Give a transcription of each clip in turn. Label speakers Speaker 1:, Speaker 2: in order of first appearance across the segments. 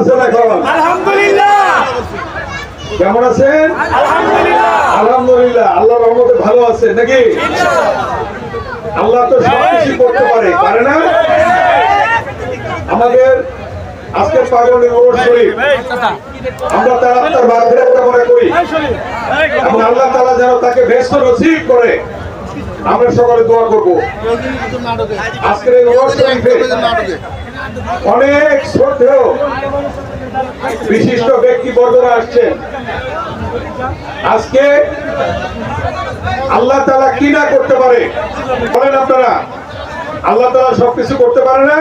Speaker 1: আছেন এখন আলহামদুলিল্লাহ। কেমন আছেন? আলহামদুলিল্লাহ। আল্লাহ রহমতে ভালো আছেন নাকি? আল্লাহ তো সবকিছু করতে পারে পারে না? আমাদের আজকের পাগল অনুরোধ করি আমরা তার আত্মার বাধ্যের কামনা করি। এবং আল্লাহ তালা যেন তাকে ব্যস্ত নসিব করে আমরা সকলে দোয়া করব। আজকের এই অনুরোধ অনেক শ্রদ্ধেয় বিশিষ্ট ব্যক্তিবর্গরা আসছেন। আজকে আল্লাহ তালা কি না করতে পারে? বলেন আপনারা, আল্লাহ তালা সবকিছু করতে পারে না?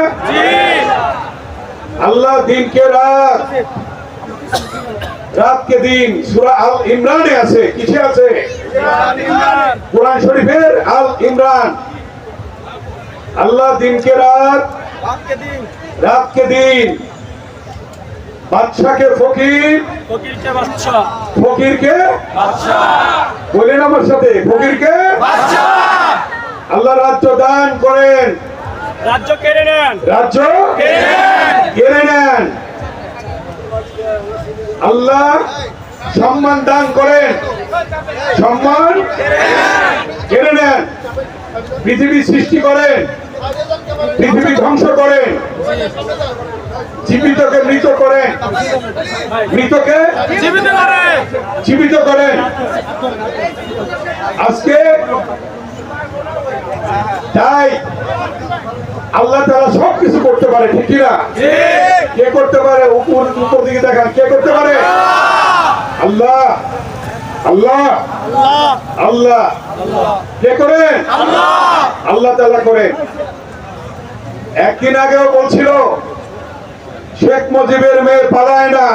Speaker 1: আল্লাহ দিনকে রাত, রাতকে দিন, সুরা আল ইমরানে আছে, কিসে আছে? কোরআন শরীফের আল ইমরান। আল্লাহ দিনকে রাত রাতকে দিন। বাদশাকে ফকির।
Speaker 2: ফকিরকে বাচ্চা
Speaker 1: ফকিরকে? বলেন আমার সাথে ফকিরকে? আল্লাহ রাজ্য দান করেন।
Speaker 2: রাজ্য কেড়ে নেন।
Speaker 1: রাজ্য কেড়ে নেন। আল্লাহ সম্মান দান করেন। সম্মান কেড়ে নেন। পৃথিবী সৃষ্টি করেন। পৃথিবী ধ্বংস করেন। জীবিতকে মৃত করেন মৃতকে?
Speaker 2: জীবিত করে।
Speaker 1: জীবিত করেন আজকে তাই আল্লাহ তারা সব কিছু করতে পারে ঠিক কিনা কে করতে পারে? উপর উপর দিকে দেখান কে করতে পারে? আল্লাহ। আল্লাহ। আল্লাহ। কে করেন? আল্লাহ তাআলা করেন। একদিন আগেও বলছিল, শেখ মুজিবের মেয়ে পালায় না।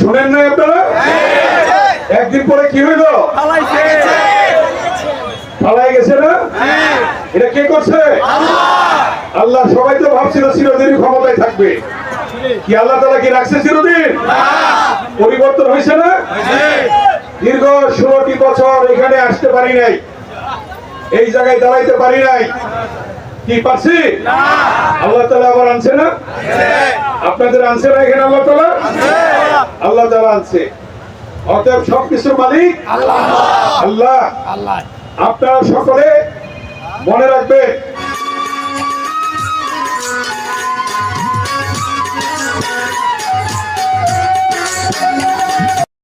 Speaker 1: শুনেন না আপনারা? একদিন পরে কি হইল? পালাই গেছে না? এটা কে করছে? আল্লাহ সবাই তো ভাবছিল চিরদিন ক্ষমতায় থাকবে। কি আল্লাহ তালা কি রাখছে চিরদিন? পরিবর্তন হয়েছে না? দীর্ঘ ষোলোটি বছর এখানে আসতে পারি নাই। এই জায়গায় দাঁড়াইতে পারি নাই। কি পারছি? আল্লাহ তালা আবার আনছে না? আপনাদের আনছে না এখানে আল্লাহ তালা আল্লাহ তালা আনছে। অতএব সবকিছুর মালিক আল্লাহ।
Speaker 2: আল্লাহ।
Speaker 1: আপনারা সকলে মনে রাখবেন